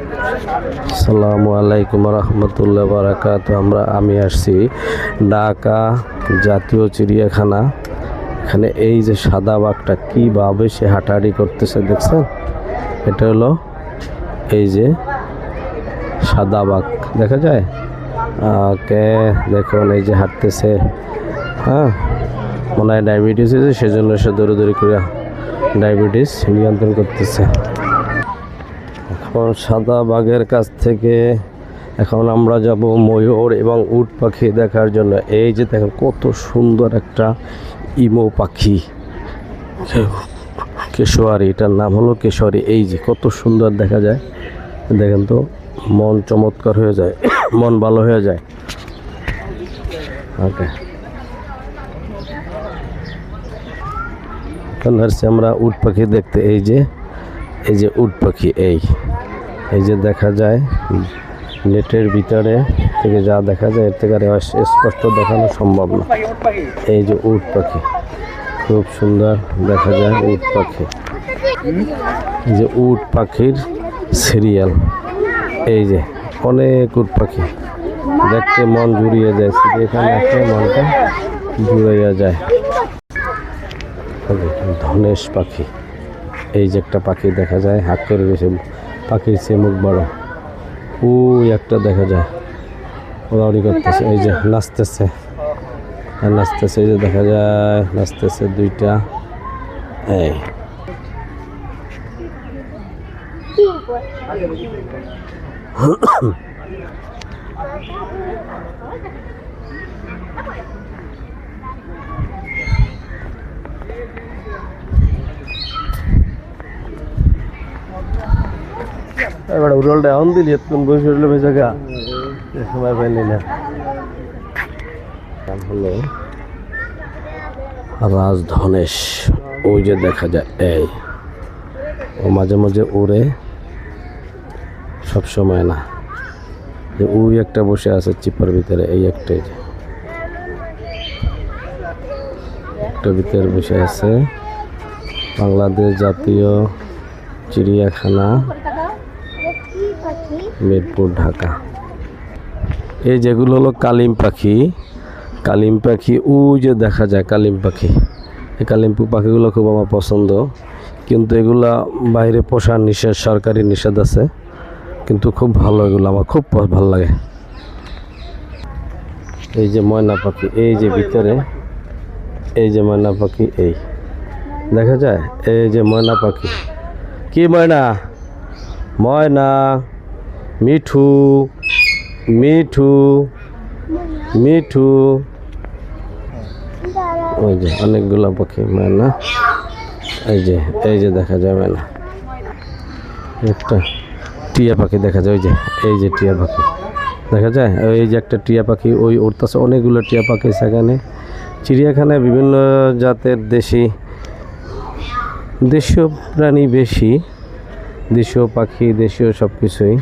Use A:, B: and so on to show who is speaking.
A: আসসালামু আলাইকুম রহমতুল্লাহ বারাকাত আমরা, আমি আসছি ঢাকা জাতীয় চিড়িয়াখানা। এখানে এই যে সাদা বাঘটা কীভাবে সে হাঁটাহাঁটি করতেছে দেখছেন? এটা হলো এই যে সাদা বাঘ, দেখা যায়? কে দেখুন, এই যে হাঁটতেছে। হ্যাঁ মনে হয় ডায়াবেটিস হয়েছে, সেজন্য সে দৌড়ে দৌড়ি করে ডায়াবেটিস নিয়ন্ত্রণ করতেছে। সাদা বাঘের কাছ থেকে এখন আমরা যাব ময়ূর এবং উট পাখি দেখার জন্য। এই যে দেখেন কত সুন্দর একটা ইমো পাখি। কেশোয়ারি, এটার নাম হলো কেশোয়ারি। এই যে কত সুন্দর দেখা যায়। দেখেন তো, মন চমৎকার হয়ে যায়, মন ভালো হয়ে যায়। ওকে। আমরা উট পাখি দেখতে। এই যে এই যে উট পাখি, এই। এই যে দেখা যায়, নেটের ভিতরে থেকে যা দেখা যায়, এর থেকে আর স্পষ্ট দেখানো সম্ভব না। এই যে উট পাখি, খুব সুন্দর দেখা যায় উট পাখি। এই যে উট পাখির সিরিয়াল। এই যে অনেক উট পাখি, দেখতে মন জুড়িয়ে যায়, শুধু এখানে আসলে মনটা জুড়াইয়া যায়। ধনেশ পাখি, এই যে একটা পাখি দেখা যায়, হাত করে রয়েছে পাখির সে মুখ বড়। ওই একটা দেখা যায়। ওরাউরি করতেছে, এই যে নাচতেছে। নাচতেছে, এই যে দেখা যায়, নাচতেছে দুইটা। এই। এবার উড়লটা এখন দিলি তুমি বসে সময় পাইলি না। হলো ওই যে দেখা যায়, এই। ও মাঝে মাঝে উড়ে সব সময় না। যে ওই একটা বসে আছে চিপার ভিতরে, এই একটাই একটা ভিতরে বসে আছে। বাংলাদেশ জাতীয় চিড়িয়াখানা। মিরপুর, ঢাকা। এই যেগুলো হলো কালিম পাখি। কালিম পাখি ওই যে দেখা যায় কালিম পাখি। এই কালিম পাখিগুলো খুব আমার পছন্দ। কিন্তু এগুলা বাইরে পোষার নিষেধ, সরকারি নিষেধ আছে। কিন্তু খুব ভালো এগুলো, আমার খুব ভালো লাগে। এই যে ময়না পাখি, এই যে ভিতরে, এই যে ময়না পাখি, এই। দেখা যায়? এই যে ময়না পাখি। কি ময়না? ময়না। মিঠু মিঠু মিঠু। ওই যে অনেকগুলো পাখি ময়না এই যে এই যে দেখা যাবে না। একটা টিয়া পাখি দেখা যায়, ওই যে, এই যে টিয়া পাখি। দেখা যায়? এই যে একটা টিয়া পাখি, ওই উড়তেছে। অনেকগুলো টিয়া পাখি সেখানে। চিড়িয়াখানায় বিভিন্ন জাতের দেশি, দেশীয় প্রাণী বেশি। দেশীয় পাখি, দেশীয় সব কিছুই